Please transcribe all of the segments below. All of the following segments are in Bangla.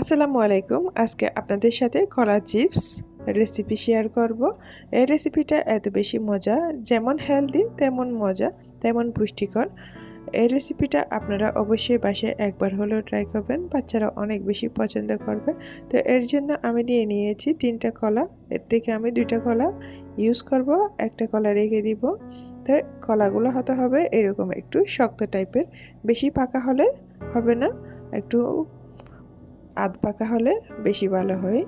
আসসালামু আলাইকুম। আজকে আপনাদের সাথে কলা চিপস রেসিপি শেয়ার করব। এই রেসিপিটা এত বেশি মজা, যেমন হেলদি তেমন মজা, তেমন পুষ্টিকর। এই রেসিপিটা আপনারা অবশ্যই বাসায় একবার হলেও ট্রাই করবেন, বাচ্চারা অনেক বেশি পছন্দ করবে। তো এর জন্য আমি নিয়ে নিয়েছি তিনটা কলা, এর থেকে আমি দুইটা কলা ইউজ করব, একটা কলা রেখে দিব। তো কলাগুলো হতে হবে এরকম একটু শক্ত টাইপের বেশি পাকা হলে হবে না, একটু আধ পাকা হলে বেশি ভালো হয়।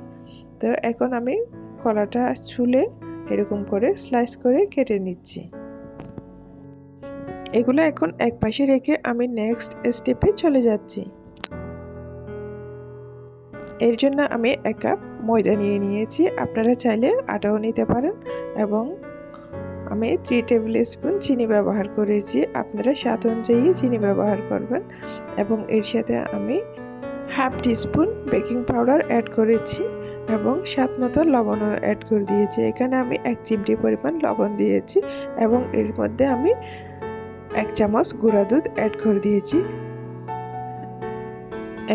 তো এখন আমি কলাটা ছুলে এরকম করে স্লাইস করে কেটে নিচ্ছি। এগুলো এখন এক পাশে রেখে আমি নেক্সট স্টেপে চলে যাচ্ছি। এর জন্য আমি এক কাপ ময়দা নিয়ে নিয়েছি। আপনারা চাইলে আটাও নিতে পারেন এবং আমি থ্রি টেবিল স্পুন চিনি ব্যবহার করেছি। আপনারা স্বাদ অনুযায়ী চিনি ব্যবহার করবেন এবং এর সাথে আমি half teaspoon baking powder add করেছি এবং স্বাদ মতো লবণও অ্যাড করে দিয়েছি। এখানে আমি এক চিমটি পরিমাণ লবণ দিয়েছি এবং এর মধ্যে আমি এক চামচ গুঁড়া দুধ অ্যাড করে দিয়েছি।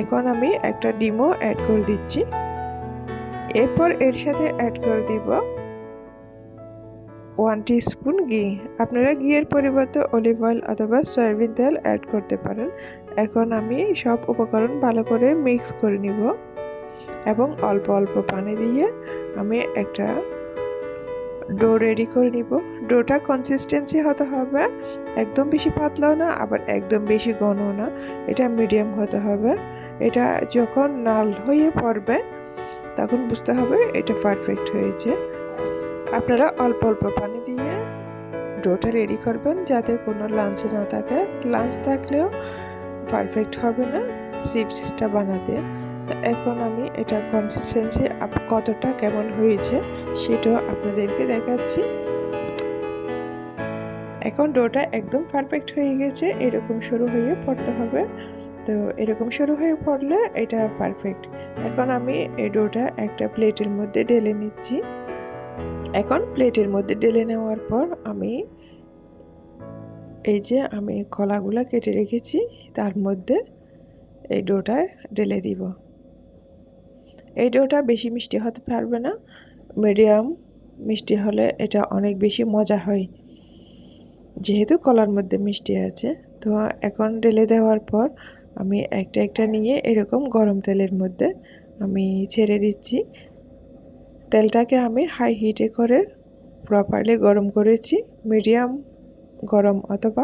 এখন আমি একটা ডিমও অ্যাড করে দিচ্ছি। এরপর এর সাথে অ্যাড করে দিব ওয়ান স্পুন ঘি। আপনারা ঘিয়ের পরিবর্তে অলিভ অয়েল অথবা সয়াবিন তেল অ্যাড করতে পারেন। এখন আমি সব উপকরণ ভালো করে মিক্স করে নিব এবং অল্প অল্প পানি দিয়ে আমি একটা ডো রেডি করে নিব। ডোটা কনসিস্টেন্সি হতে হবে, একদম বেশি পাতলাও না, আবার একদম বেশি ঘনও না, এটা মিডিয়াম হতে হবে। এটা যখন নাল হয়ে পড়বে, তখন বুঝতে হবে এটা পারফেক্ট হয়েছে। আপনারা অল্প অল্প পানি দিয়ে ডোটা রেডি করবেন যাতে কোনো লাঞ্চ না থাকে। লাঞ্চ থাকলেও পারফেক্ট হবে না চিপসটা বানাতে। তো এখন আমি এটা কনসিস্টেন্সি কতটা কেমন হয়েছে সেটাও আপনাদেরকে দেখাচ্ছি। এখন ডোটা একদম পারফেক্ট হয়ে গেছে, এরকম শুরু হয়ে পড়তে হবে। তো এরকম শুরু হয়ে পড়লে এটা পারফেক্ট এখন আমি এই ডোটা একটা প্লেটের মধ্যে ঢেলে নিচ্ছি। এখন প্লেটের মধ্যে ঢেলে নেওয়ার পর আমি এই যে আমি কলাগুলো কেটে রেখেছি, তার মধ্যে এই ডোটা ঢেলে দিব। এই ডোটা বেশি মিষ্টি হতে পারবে না, মিডিয়াম মিষ্টি হলে এটা অনেক বেশি মজা হয়। যেহেতু কলার মধ্যে মিষ্টি আছে, তো এখন ঢেলে দেওয়ার পর আমি একটা একটা নিয়ে এরকম গরম তেলের মধ্যে আমি ছেড়ে দিচ্ছি। তেলটাকে আমি হাই হিটে করে প্রপারলি গরম করেছি মিডিয়াম গরম অথবা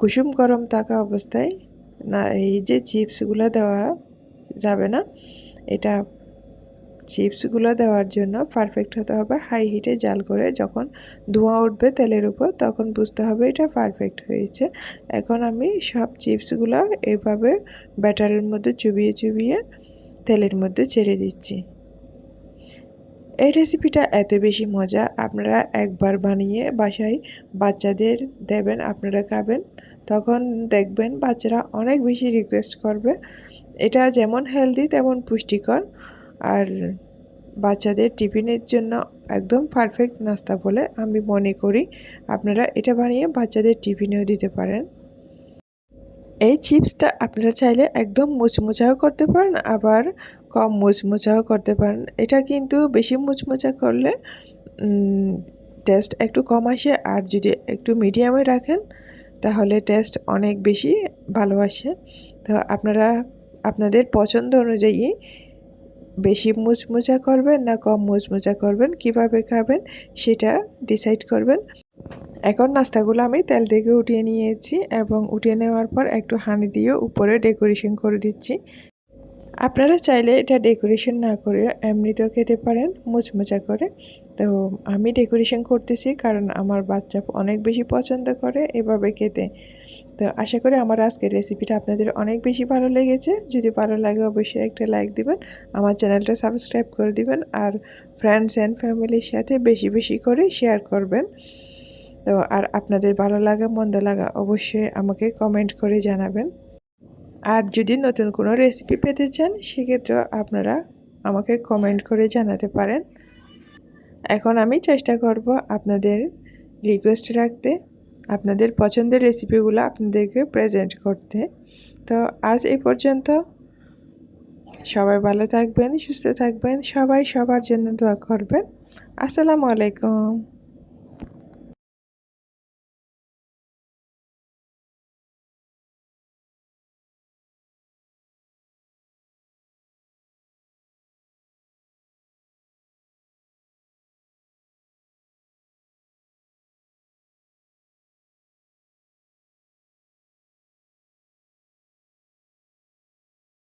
কুসুম গরম থাকা অবস্থায় না, এই যে চিপসগুলো দেওয়া যাবে না, এটা চিপসগুলো দেওয়ার জন্য পারফেক্ট হতে হবে হাই হিটে জাল করে যখন ধোঁয়া উঠবে তেলের উপর তখন বুঝতে হবে এটা পারফেক্ট হয়েছে। এখন আমি সব চিপসগুলো এভাবে ব্যাটারের মধ্যে চুবিয়ে চুবিয়ে তেলের মধ্যে ছেড়ে দিচ্ছি। এই রেসিপিটা এত বেশি মজা, আপনারা একবার বানিয়ে বাসায় বাচ্চাদের দেবেন, আপনারা খাবেন, তখন দেখবেন বাচ্চারা অনেক বেশি রিকোয়েস্ট করবে। এটা যেমন হেলদি তেমন পুষ্টিকর। আর বাচ্চাদের টিফিনের জন্য একদম পারফেক্ট নাস্তা বলে আমি মনে করি। আপনারা এটা বানিয়ে বাচ্চাদের টিফিনেও দিতে পারেন। এই চিপসটা আপনারা চাইলে একদম মুচমুচাও করতে পারেন, আবার কম মুচমুচাও করতে পারেন। এটা কিন্তু বেশি মুচমুচা করলে টেস্ট একটু কম আসে, আর যদি একটু মিডিয়ামে রাখেন, তাহলে টেস্ট অনেক বেশি ভালো আসে। তো আপনারা, আপনাদের পছন্দ অনুযায়ী বেশি মুচমুচা করবেন না কম মুচমুচা করবেন, কীভাবে খাবেন সেটা ডিসাইড করবেন। এখন নাস্তাগুলো আমি তেল থেকে উঠিয়ে নিয়েছি এবং উঠিয়ে নেওয়ার পর একটু হানি দিয়ে উপরে ডেকোরেশন করে দিচ্ছি। আপনারা চাইলে এটা ডেকোরেশন না করে এমনিতেও খেতে পারেন, মুচমুচা করে। তো আমি ডেকোরেশন করতেছি কারণ আমার বাচ্চা অনেক বেশি পছন্দ করে এভাবে খেতে। তো আশা করি আমার আজকের রেসিপিটা আপনাদের অনেক বেশি ভালো লেগেছে। যদি ভালো লাগে অবশ্যই একটা লাইক দিবেন, আমার চ্যানেলটা সাবস্ক্রাইব করে দিবেন আর ফ্রেন্ডস অ্যান্ড ফ্যামিলির সাথে বেশি বেশি করে শেয়ার করবেন। তো আর আপনাদের ভালো লাগা, মন্দ লাগা অবশ্যই আমাকে কমেন্ট করে জানাবেন। আর যদি নতুন কোনো রেসিপি পেতে চান, সেক্ষেত্রেও আপনারা আমাকে কমেন্ট করে জানাতে পারেন। এখন আমি চেষ্টা করব আপনাদের রিকোয়েস্ট রাখতে, আপনাদের পছন্দের রেসিপিগুলো আপনাদেরকে প্রেজেন্ট করতে। তো আজ এই পর্যন্ত। সবাই ভালো থাকবেন, সুস্থ থাকবেন, সবাই সবার জন্য দোয়া করবেন। আসসালামু আলাইকুম।